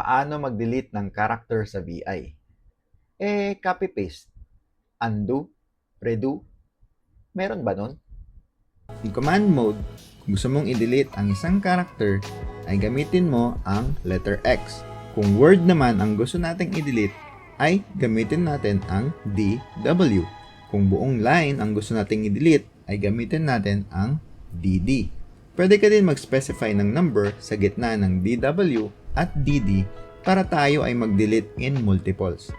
Paano mag-delete ng character sa VI? Eh, copy-paste. Undo? Redo? Meron ba nun? In command mode, kung gusto mong i-delete ang isang character, ay gamitin mo ang letter X. Kung word naman ang gusto nating i-delete, ay gamitin natin ang DW. Kung buong line ang gusto nating i-delete, ay gamitin natin ang DD. Pwede ka din mag-specify ng number sa gitna ng DW at DD para tayo ay mag-delete in multiples.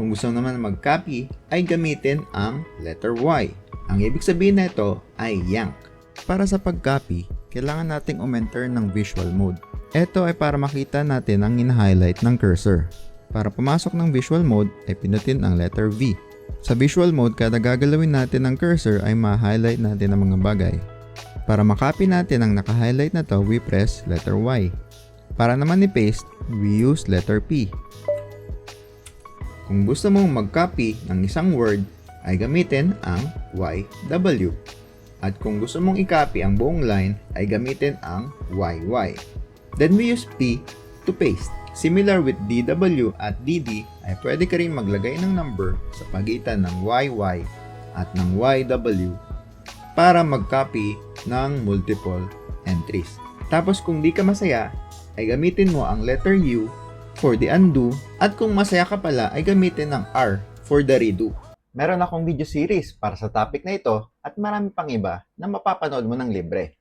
Kung gusto naman mag-copy, ay gamitin ang letter Y. Ang ibig sabihin nito ay yank. Para sa pag-copy, kailangan nating umenter ng visual mode. Ito ay para makita natin ang in-highlight ng cursor. Para pumasok ng visual mode ay pinutin ang letter V. Sa visual mode, kada gagalawin natin ng cursor ay ma-highlight natin ang mga bagay. Para makopy natin ang naka-highlight na to, we press letter Y. Para naman i-paste, we use letter P. Kung gusto mong mag-copy ng isang word, ay gamitin ang YW. At kung gusto mong i-copy ang buong line, ay gamitin ang YY. Then we use P to paste. Similar with DW at DD, ay pwede ka rin maglagay ng number sa pagitan ng YY at ng YW para mag-copy ng multiple entries. Tapos kung di ka masaya, ay gamitin mo ang letter U for the undo at kung masaya ka pala ay gamitin ang R for the redo. Meron akong video series para sa topic na ito at marami pang iba na mapapanood mo ng libre.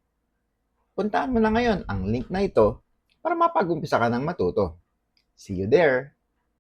Puntaan mo na ngayon ang link na ito para mapag-umpisa ka ng matuto. See you there!